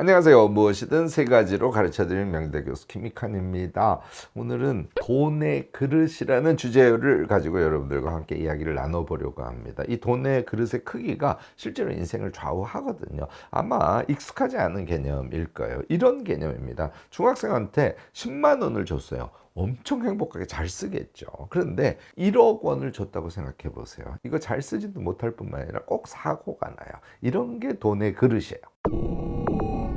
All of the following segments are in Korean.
안녕하세요. 무엇이든 세 가지로 가르쳐드리는 명대 교수 김익환입니다. 오늘은 돈의 그릇이라는 주제를 가지고 여러분들과 함께 이야기를 나눠보려고 합니다. 이 돈의 그릇의 크기가 실제로 인생을 좌우하거든요. 아마 익숙하지 않은 개념일 거예요. 이런 개념입니다. 중학생한테 10만 원을 줬어요. 엄청 행복하게 잘 쓰겠죠. 그런데 1억 원을 줬다고 생각해 보세요. 이거 잘 쓰지도 못할 뿐만 아니라 꼭 사고가 나요. 이런 게 돈의 그릇이에요.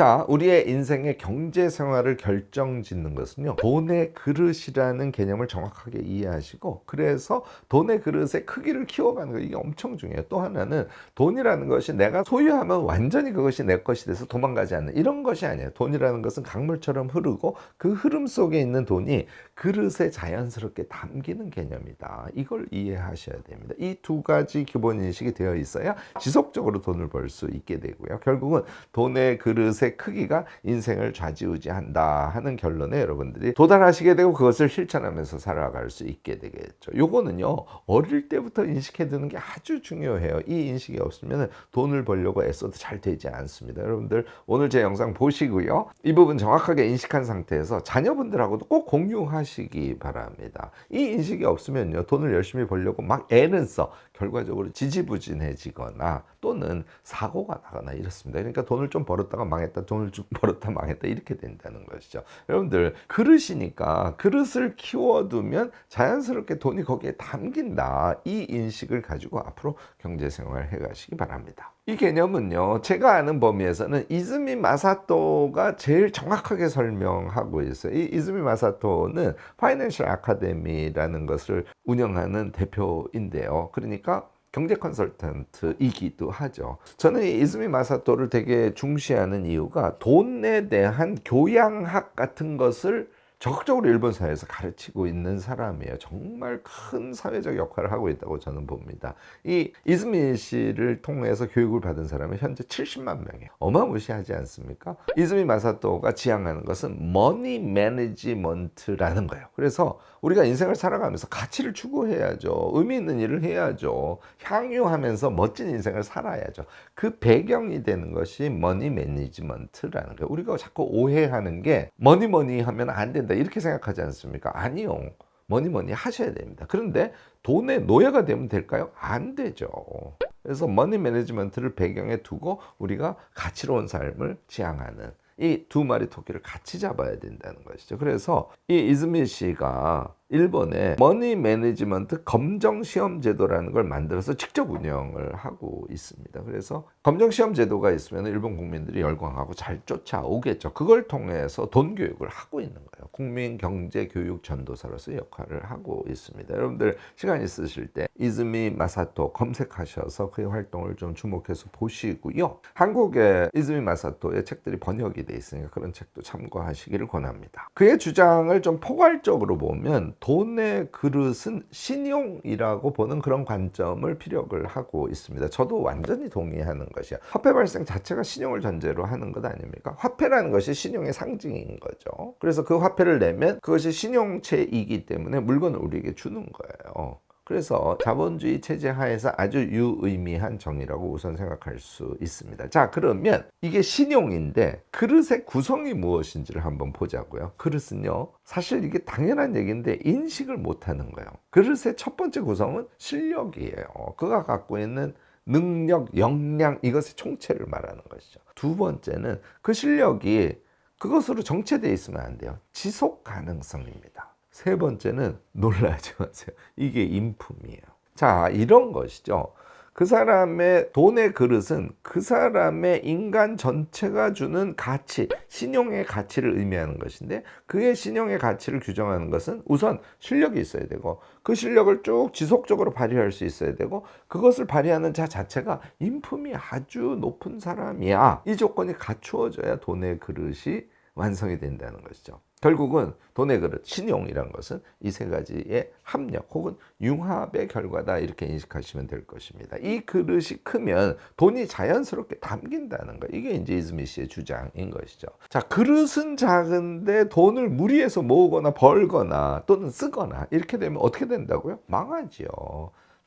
자, 우리의 인생의 경제 생활을 결정짓는 것은요, 돈의 그릇이라는 개념을 정확하게 이해하시고, 그래서 돈의 그릇의 크기를 키워가는 거, 이게 엄청 중요해요. 또 하나는 돈이라는 것이 내가 소유하면 완전히 그것이 내 것이 돼서 도망가지 않는 이런 것이 아니에요. 돈이라는 것은 강물처럼 흐르고, 그 흐름 속에 있는 돈이 그릇에 자연스럽게 담기는 개념이다. 이걸 이해하셔야 됩니다. 이 두 가지 기본 인식이 되어 있어야 지속적으로 돈을 벌 수 있게 되고요. 결국은 돈의 그릇의 크기가 인생을 좌지우지한다 하는 결론에 여러분들이 도달하시게 되고 그것을 실천하면서 살아갈 수 있게 되겠죠. 요거는요 어릴 때부터 인식해 두는 게 아주 중요해요. 이 인식이 없으면 돈을 벌려고 애써도 잘 되지 않습니다. 여러분들 오늘 제 영상 보시고요. 이 부분 정확하게 인식한 상태에서 자녀분들하고도 꼭 공유하시기 바랍니다. 이 인식이 없으면요 돈을 열심히 벌려고 막 애는 써 결과적으로 지지부진해지거나 또는 사고가 나거나 이렇습니다. 그러니까 돈을 좀 벌었다가 망했다, 돈을 좀 벌었다 망했다 이렇게 된다는 것이죠. 여러분들 그릇이니까 그릇을 키워두면 자연스럽게 돈이 거기에 담긴다. 이 인식을 가지고 앞으로 경제생활 해가시기 바랍니다. 이 개념은요, 제가 아는 범위에서는 이즈미 마사토가 제일 정확하게 설명하고 있어요. 이 이즈미 마사토는 파이낸셜 아카데미라는 것을 운영하는 대표인데요. 그러니까 경제 컨설턴트이기도 하죠. 저는 이 이즈미 마사토를 되게 중시하는 이유가 돈에 대한 교양학 같은 것을 적극적으로 일본 사회에서 가르치고 있는 사람이에요. 정말 큰 사회적 역할을 하고 있다고 저는 봅니다. 이 이즈미 씨를 통해서 교육을 받은 사람은 현재 70만 명이에요. 어마무시하지 않습니까? 이즈미 마사토가 지향하는 것은 머니 매니지먼트라는 거예요. 그래서 우리가 인생을 살아가면서 가치를 추구해야죠. 의미 있는 일을 해야죠. 향유하면서 멋진 인생을 살아야죠. 그 배경이 되는 것이 머니 매니지먼트라는 거예요. 우리가 자꾸 오해하는 게 머니 머니 하면 안 된다. 이렇게 생각하지 않습니까? 아니요. 뭐니 뭐니 하셔야 됩니다. 그런데 돈의 노예가 되면 될까요? 안 되죠. 그래서 머니 매니지먼트를 배경에 두고 우리가 가치로운 삶을 지향하는 이 두 마리 토끼를 같이 잡아야 된다는 것이죠. 그래서 이 이즈미 씨가 일본에 머니 매니지먼트 검정 시험 제도라는 걸 만들어서 직접 운영을 하고 있습니다. 그래서 검정 시험 제도가 있으면 일본 국민들이 열광하고 잘 쫓아오겠죠. 그걸 통해서 돈 교육을 하고 있는 거예요. 국민 경제 교육 전도사로서 역할을 하고 있습니다. 여러분들 시간 있으실 때 이즈미 마사토 검색하셔서 그의 활동을 좀 주목해서 보시고요. 한국에 이즈미 마사토의 책들이 번역이 돼 있으니까 그런 책도 참고하시기를 권합니다. 그의 주장을 좀 포괄적으로 보면 돈의 그릇은 신용이라고 보는 그런 관점을 피력을 하고 있습니다. 저도 완전히 동의하는 것이야. 화폐 발생 자체가 신용을 전제로 하는 것 아닙니까? 화폐라는 것이 신용의 상징인 거죠. 그래서 그 화폐를 내면 그것이 신용체이기 때문에 물건을 우리에게 주는 거예요. 그래서 자본주의 체제 하에서 아주 유의미한 정의라고 우선 생각할 수 있습니다. 자, 그러면 이게 신용인데 그릇의 구성이 무엇인지를 한번 보자고요. 그릇은요, 사실 이게 당연한 얘기인데 인식을 못 하는 거예요. 그릇의 첫 번째 구성은 실력이에요. 그가 갖고 있는 능력, 역량, 이것의 총체를 말하는 것이죠. 두 번째는 그 실력이 그것으로 정체되어 있으면 안 돼요. 지속 가능성입니다. 세 번째는 놀라지 마세요. 이게 인품이에요. 자, 이런 것이죠. 그 사람의 돈의 그릇은 그 사람의 인간 전체가 주는 가치, 신용의 가치를 의미하는 것인데 그의 신용의 가치를 규정하는 것은 우선 실력이 있어야 되고 그 실력을 쭉 지속적으로 발휘할 수 있어야 되고 그것을 발휘하는 자 자체가 인품이 아주 높은 사람이야. 이 조건이 갖추어져야 돈의 그릇이 완성이 된다는 것이죠. 결국은 돈의 그릇, 신용이란 것은 이 세 가지의 합력 혹은 융합의 결과다 이렇게 인식하시면 될 것입니다. 이 그릇이 크면 돈이 자연스럽게 담긴다는 거. 이게 이제 이즈미 씨의 주장인 것이죠. 자, 그릇은 작은데 돈을 무리해서 모으거나 벌거나 또는 쓰거나 이렇게 되면 어떻게 된다고요? 망하지요.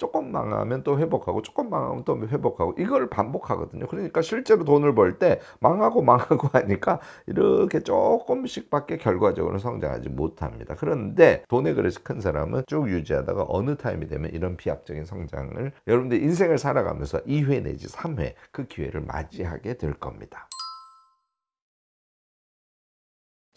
조금 망하면 또 회복하고 조금 망하면 또 회복하고 이걸 반복하거든요. 그러니까 실제로 돈을 벌 때 망하고 망하고 하니까 이렇게 조금씩밖에 결과적으로 성장하지 못합니다. 그런데 돈의 그릇이 큰 사람은 쭉 유지하다가 어느 타임이 되면 이런 비약적인 성장을 여러분들 인생을 살아가면서 2회 내지 3회 그 기회를 맞이하게 될 겁니다.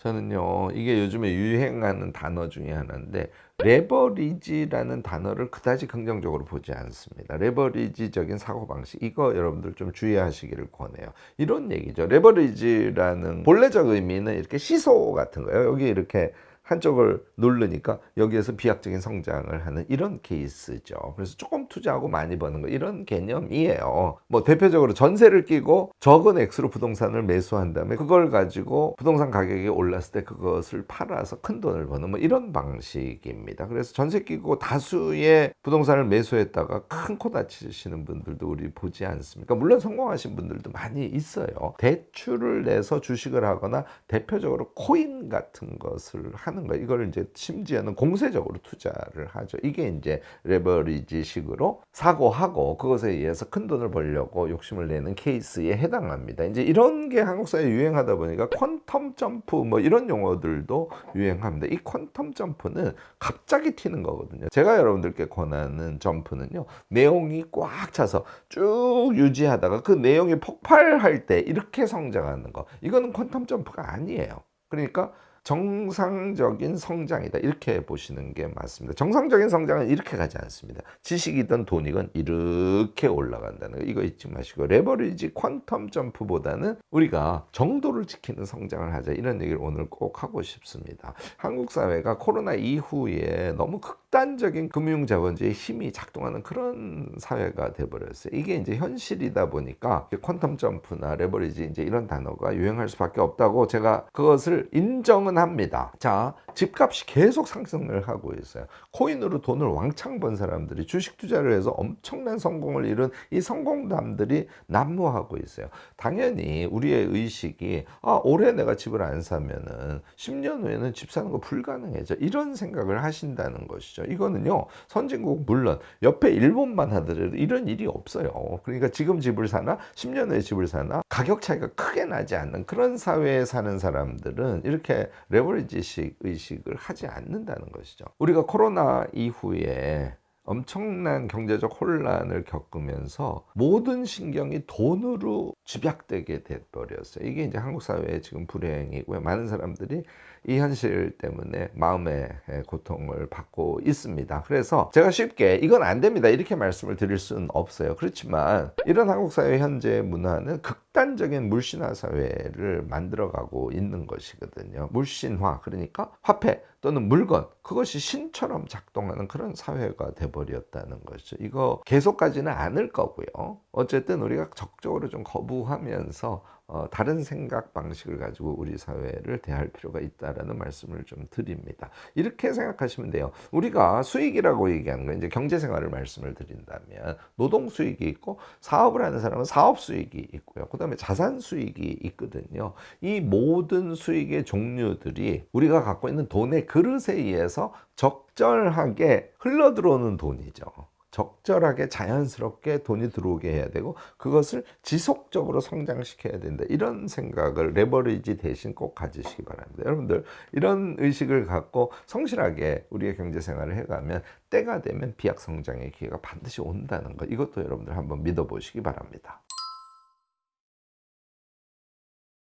저는요, 이게 요즘에 유행하는 단어 중에 하나인데, 레버리지라는 단어를 그다지 긍정적으로 보지 않습니다. 레버리지적인 사고방식, 이거 여러분들 좀 주의하시기를 권해요. 이런 얘기죠. 레버리지라는 본래적 의미는 이렇게 시소 같은 거예요. 여기 이렇게 한쪽을 누르니까 여기에서 비약적인 성장을 하는 이런 케이스죠. 그래서 조금 투자하고 많이 버는 거 이런 개념이에요. 뭐 대표적으로 전세를 끼고 적은 액수로 부동산을 매수한 다음에 그걸 가지고 부동산 가격이 올랐을 때 그것을 팔아서 큰 돈을 버는 뭐 이런 방식입니다. 그래서 전세 끼고 다수의 부동산을 매수했다가 큰 코 다치시는 분들도 우리 보지 않습니까? 물론 성공하신 분들도 많이 있어요. 대출을 내서 주식을 하거나 대표적으로 코인 같은 것을 하는 하는 거예요. 이걸 이제 심지어는 공세적으로 투자를 하죠. 이게 이제 레버리지식으로 사고하고 그것에 의해서 큰 돈을 벌려고 욕심을 내는 케이스에 해당합니다. 이제 이런 게 한국 사회에 유행하다 보니까 퀀텀 점프 뭐 이런 용어들도 유행합니다. 이 퀀텀 점프는 갑자기 튀는 거거든요. 제가 여러분들께 권하는 점프는요. 내용이 꽉 차서 쭉 유지하다가 그 내용이 폭발할 때 이렇게 성장하는 거. 이거는 퀀텀 점프가 아니에요. 그러니까 정상적인 성장이다. 이렇게 보시는 게 맞습니다. 정상적인 성장은 이렇게 가지 않습니다. 지식이든 돈이건 이렇게 올라간다는 거. 이거 잊지 마시고 레버리지 퀀텀 점프보다는 우리가 정도를 지키는 성장을 하자. 이런 얘기를 오늘 꼭 하고 싶습니다. 한국 사회가 코로나 이후에 너무 극단적인 금융 자본주의 힘이 작동하는 그런 사회가 돼 버렸어요. 이게 이제 현실이다 보니까 퀀텀 점프나 레버리지 이제 이런 단어가 유행할 수밖에 없다고 제가 그것을 인정은 합니다. 자, 집값이 계속 상승을 하고 있어요. 코인으로 돈을 왕창 번 사람들이 주식 투자를 해서 엄청난 성공을 이룬 이 성공담들이 난무하고 있어요. 당연히 우리의 의식이 아, 올해 내가 집을 안 사면은 10년 후에는 집 사는 거 불가능해져. 이런 생각을 하신다는 것이죠. 이거는요. 선진국 물론 옆에 일본만 하더라도 이런 일이 없어요. 그러니까 지금 집을 사나 10년 후에 집을 사나 가격 차이가 크게 나지 않는 그런 사회에 사는 사람들은 이렇게 레버리지식 의식을 하지 않는다는 것이죠. 우리가 코로나 이후에 엄청난 경제적 혼란을 겪으면서 모든 신경이 돈으로 집약되게 돼버렸어요. 이게 이제 한국 사회의 지금 불행이고요. 많은 사람들이 이 현실 때문에 마음의 고통을 받고 있습니다. 그래서 제가 쉽게 이건 안 됩니다. 이렇게 말씀을 드릴 수는 없어요. 그렇지만 이런 한국 사회 현재 문화는 극단적인 물신화 사회를 만들어가고 있는 것이거든요. 물신화 그러니까 화폐 또는 물건 그것이 신처럼 작동하는 그런 사회가 돼버렸다는 것이죠. 이거 계속 가지는 않을 거고요. 어쨌든 우리가 적극적으로 좀 거부하면서 어, 다른 생각 방식을 가지고 우리 사회를 대할 필요가 있다라는 말씀을 좀 드립니다. 이렇게 생각하시면 돼요. 우리가 수익이라고 얘기하는 건 이제 경제 생활을 말씀을 드린다면 노동 수익이 있고 사업을 하는 사람은 사업 수익이 있고요. 그다음에 자산 수익이 있거든요. 이 모든 수익의 종류들이 우리가 갖고 있는 돈의 그릇에 의해서 적절하게 흘러 들어오는 돈이죠. 적절하게 자연스럽게 돈이 들어오게 해야 되고 그것을 지속적으로 성장시켜야 된다. 이런 생각을 레버리지 대신 꼭 가지시기 바랍니다. 여러분들 이런 의식을 갖고 성실하게 우리의 경제 생활을 해가면 때가 되면 비약 성장의 기회가 반드시 온다는 것. 이것도 여러분들 한번 믿어보시기 바랍니다.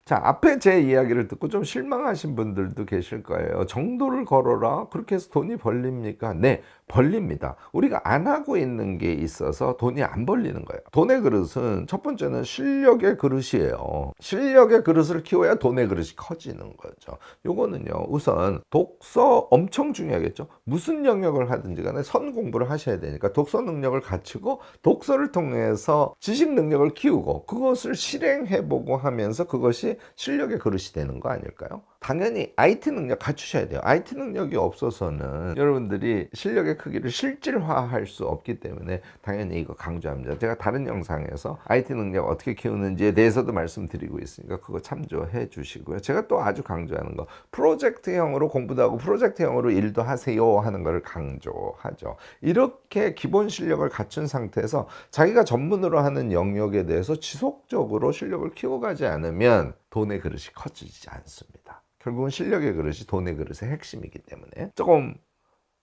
자, 앞에 제 이야기를 듣고 좀 실망하신 분들도 계실 거예요. 정도를 걸어라. 그렇게 해서 돈이 벌립니까? 네, 벌립니다. 우리가 안 하고 있는 게 있어서 돈이 안 벌리는 거예요. 돈의 그릇은 첫 번째는 실력의 그릇이에요. 실력의 그릇을 키워야 돈의 그릇이 커지는 거죠. 요거는요, 우선 독서 엄청 중요하겠죠. 무슨 영역을 하든지 간에 선 공부를 하셔야 되니까 독서 능력을 갖추고 독서를 통해서 지식 능력을 키우고 그것을 실행해보고 하면서 그것이 실력의 그릇이 되는 거 아닐까요? 당연히 IT 능력 갖추셔야 돼요. IT 능력이 없어서는 여러분들이 실력의 크기를 실질화할 수 없기 때문에 당연히 이거 강조합니다. 제가 다른 영상에서 IT 능력 어떻게 키우는지에 대해서도 말씀드리고 있으니까 그거 참조해 주시고요. 제가 또 아주 강조하는 거 프로젝트형으로 공부도 하고 프로젝트형으로 일도 하세요 하는 거를 강조하죠. 이렇게 기본 실력을 갖춘 상태에서 자기가 전문으로 하는 영역에 대해서 지속적으로 실력을 키워가지 않으면 돈의 그릇이 커지지 않습니다. 결국은 실력의 그릇이 돈의 그릇의 핵심이기 때문에 조금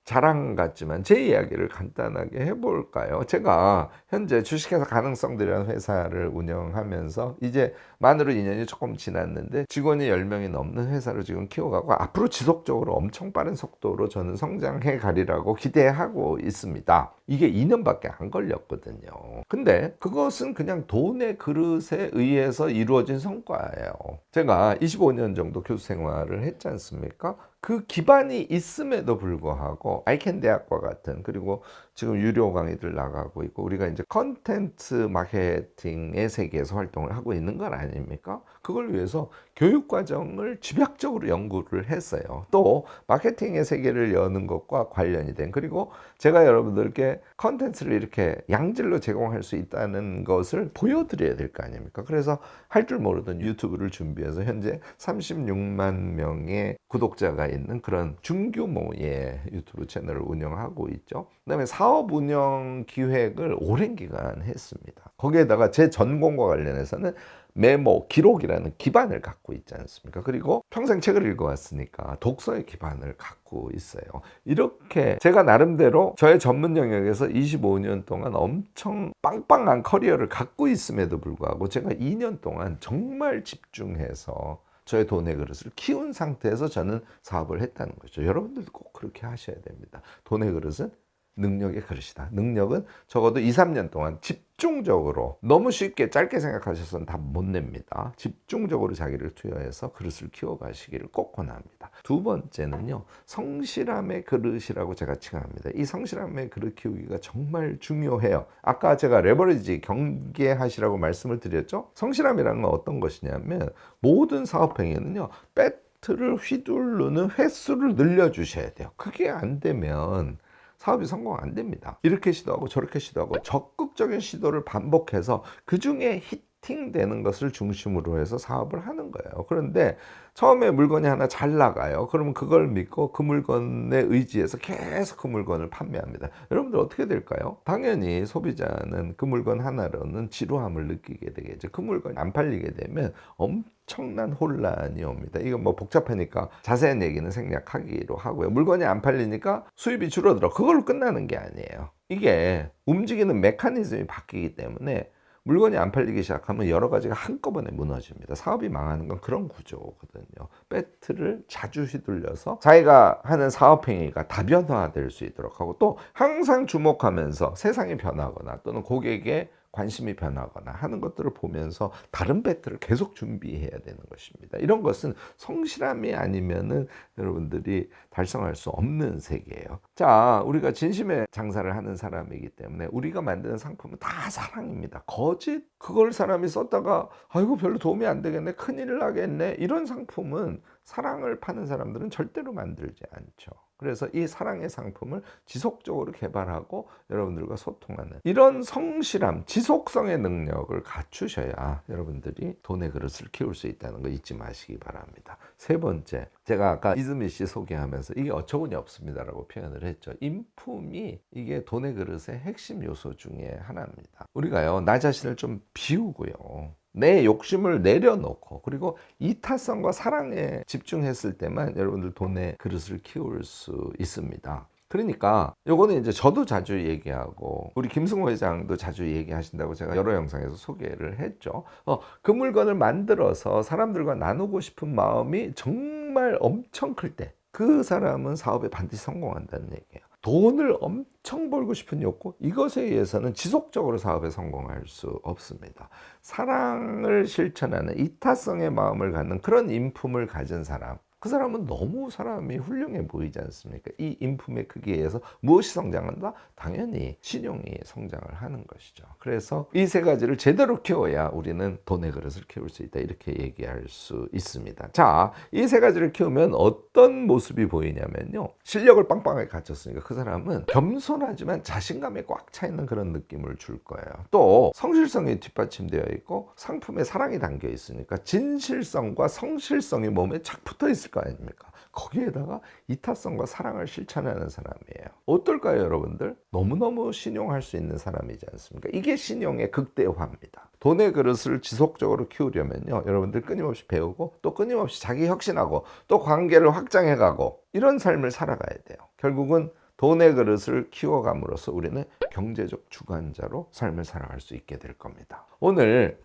자랑 같지만 제 이야기를 간단하게 해볼까요? 제가 현재 주식회사 가능성들이라는 회사를 운영하면서 이제 만으로 2년이 조금 지났는데 직원이 10명이 넘는 회사를 지금 키워가고 앞으로 지속적으로 엄청 빠른 속도로 저는 성장해 가리라고 기대하고 있습니다. 이게 2년밖에 안 걸렸거든요. 근데 그것은 그냥 돈의 그릇에 의해서 이루어진 성과예요. 제가 25년 정도 교수 생활을 했지 않습니까? 그 기반이 있음에도 불구하고 아이캔 대학과 같은 그리고 지금 유료 강의들 나가고 있고 우리가 이제 컨텐츠 마케팅의 세계에서 활동을 하고 있는 건 아닙니까? 그걸 위해서 교육 과정을 집약적으로 연구를 했어요. 또 마케팅의 세계를 여는 것과 관련이 된 그리고 제가 여러분들께 컨텐츠를 이렇게 양질로 제공할 수 있다는 것을 보여드려야 될 거 아닙니까? 그래서 할 줄 모르던 유튜브를 준비해서 현재 36만 명의 구독자가 있는 그런 중규모의 유튜브 채널을 운영하고 있죠. 그다음에 사업 운영 기획을 오랜 기간 했습니다. 거기에다가 제 전공과 관련해서는 메모, 기록이라는 기반을 갖고 있지 않습니까? 그리고 평생 책을 읽어왔으니까 독서의 기반을 갖고 있어요. 이렇게 제가 나름대로 저의 전문 영역에서 25년 동안 엄청 빵빵한 커리어를 갖고 있음에도 불구하고 제가 2년 동안 정말 집중해서 저의 돈의 그릇을 키운 상태에서 저는 사업을 했다는 거죠. 여러분들도 꼭 그렇게 하셔야 됩니다. 돈의 그릇은 능력의 그릇이다. 능력은 적어도 2, 3년 동안 집중적으로 너무 쉽게 짧게 생각하셔서는 다 못 냅니다. 집중적으로 자기를 투여해서 그릇을 키워가시기를 꼭 권합니다. 두 번째는요. 성실함의 그릇이라고 제가 칭합니다. 이 성실함의 그릇 키우기가 정말 중요해요. 아까 제가 레버리지 경계하시라고 말씀을 드렸죠. 성실함이라는 건 어떤 것이냐면 모든 사업 행위는요. 배트를 휘두르는 횟수를 늘려주셔야 돼요. 그게 안 되면 사업이 성공 안 됩니다. 이렇게 시도하고 저렇게 시도하고 적극적인 시도를 반복해서 그 중에 히팅 되는 것을 중심으로 해서 사업을 하는 거예요. 그런데 처음에 물건이 하나 잘 나가요. 그러면 그걸 믿고 그 물건에 의지해서 계속 그 물건을 판매합니다. 여러분들 어떻게 될까요? 당연히 소비자는 그 물건 하나로는 지루함을 느끼게 되겠죠. 그 물건이 안 팔리게 되면 엄청난 혼란이 옵니다. 이건 뭐 복잡하니까 자세한 얘기는 생략하기로 하고요. 물건이 안 팔리니까 수입이 줄어들어. 그걸로 끝나는 게 아니에요. 이게 움직이는 메커니즘이 바뀌기 때문에 물건이 안 팔리기 시작하면 여러 가지가 한꺼번에 무너집니다. 사업이 망하는 건 그런 구조거든요. 배트를 자주 휘둘려서 자기가 하는 사업 행위가 다변화될 수 있도록 하고 또 항상 주목하면서 세상이 변하거나 또는 고객의 관심이 변하거나 하는 것들을 보면서 다른 배트를 계속 준비해야 되는 것입니다. 이런 것은 성실함이 아니면은 여러분들이 달성할 수 없는 세계예요. 자, 우리가 진심의 장사를 하는 사람이기 때문에 우리가 만드는 상품은 다 사랑입니다. 거짓 그걸 사람이 썼다가 아이고 별로 도움이 안 되겠네. 큰일 나겠네. 이런 상품은 사랑을 파는 사람들은 절대로 만들지 않죠. 그래서 이 사랑의 상품을 지속적으로 개발하고 여러분들과 소통하는 이런 성실함, 지속성의 능력을 갖추셔야 여러분들이 돈의 그릇을 키울 수 있다는 거 잊지 마시기 바랍니다. 세 번째, 제가 아까 이즈미 씨 소개하면서 이게 어처구니 없습니다라고 표현을 했죠. 인품이 이게 돈의 그릇의 핵심 요소 중에 하나입니다. 우리가요, 나 자신을 좀 비우고요. 내 욕심을 내려놓고 그리고 이타성과 사랑에 집중했을 때만 여러분들 돈의 그릇을 키울 수 있습니다. 그러니까 요거는 이제 저도 자주 얘기하고 우리 김승호 회장도 자주 얘기하신다고 제가 여러 영상에서 소개를 했죠. 어, 그 물건을 만들어서 사람들과 나누고 싶은 마음이 정말 엄청 클 때 그 사람은 사업에 반드시 성공한다는 얘기예요. 돈을 엄청 벌고 싶은 욕구 이것에 의해서는 지속적으로 사업에 성공할 수 없습니다. 사랑을 실천하는 이타성의 마음을 갖는 그런 인품을 가진 사람 그 사람은 너무 사람이 훌륭해 보이지 않습니까? 이 인품의 크기에서 무엇이 성장한다? 당연히 신용이 성장을 하는 것이죠. 그래서 이 세 가지를 제대로 키워야 우리는 돈의 그릇을 키울 수 있다. 이렇게 얘기할 수 있습니다. 자, 이 세 가지를 키우면 어떤 모습이 보이냐면요. 실력을 빵빵하게 갖췄으니까 그 사람은 겸손하지만 자신감에 꽉 차 있는 그런 느낌을 줄 거예요. 또 성실성이 뒷받침되어 있고 상품에 사랑이 담겨 있으니까 진실성과 성실성이 몸에 착 붙어 있을 거 아닙니까? 거기에다가 이타성과 사랑을 실천하는 사람이에요. 어떨까요, 여러분들? 너무너무 신용할 수 있는 사람이지 않습니까? 이게 신용의 극대화입니다. 돈의 그릇을 지속적으로 키우려면요, 여러분들 끊임없이 배우고 또 끊임없이 자기 혁신하고 또 관계를 확장해가고 이런 삶을 살아가야 돼요. 결국은 돈의 그릇을 키워감으로써 우리는 경제적 주관자로 삶을 살아갈 수 있게 될 겁니다. 오늘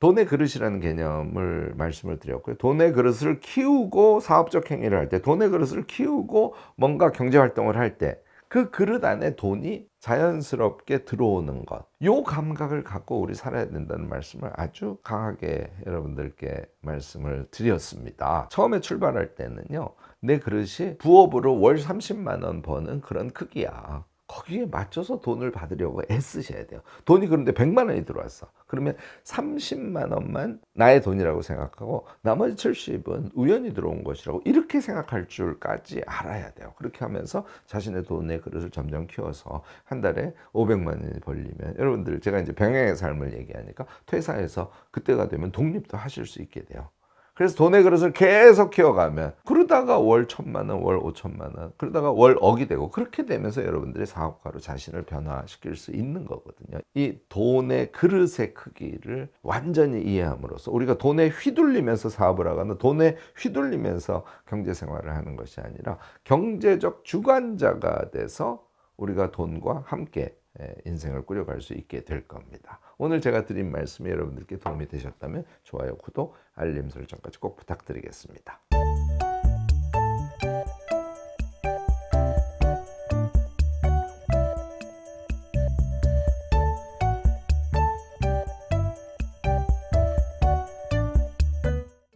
돈의 그릇이라는 개념을 말씀을 드렸고요. 돈의 그릇을 키우고 사업적 행위를 할 때, 돈의 그릇을 키우고 뭔가 경제 활동을 할 때, 그 그릇 안에 돈이 자연스럽게 들어오는 것. 요 감각을 갖고 우리 살아야 된다는 말씀을 아주 강하게 여러분들께 말씀을 드렸습니다. 처음에 출발할 때는요. 내 그릇이 부업으로 월 30만 원 버는 그런 크기야. 거기에 맞춰서 돈을 받으려고 애쓰셔야 돼요. 돈이 그런데 100만 원이 들어왔어. 그러면 30만 원만 나의 돈이라고 생각하고 나머지 70은 우연히 들어온 것이라고 이렇게 생각할 줄까지 알아야 돼요. 그렇게 하면서 자신의 돈의 그릇을 점점 키워서 한 달에 500만 원이 벌리면 여러분들 제가 이제 병행의 삶을 얘기하니까 퇴사해서 그때가 되면 독립도 하실 수 있게 돼요. 그래서 돈의 그릇을 계속 키워가면 그러다가 월 천만 원, 월 오천만 원, 그러다가 월 억이 되고 그렇게 되면서 여러분들이 사업가로 자신을 변화시킬 수 있는 거거든요. 이 돈의 그릇의 크기를 완전히 이해함으로써 우리가 돈에 휘둘리면서 사업을 하거나 돈에 휘둘리면서 경제 생활을 하는 것이 아니라 경제적 주관자가 돼서 우리가 돈과 함께 예, 인생을 꾸려갈 수 있게 될 겁니다. 오늘 제가 드린 말씀이 여러분들께 도움이 되셨다면 좋아요, 구독, 알림 설정까지 꼭 부탁드리겠습니다.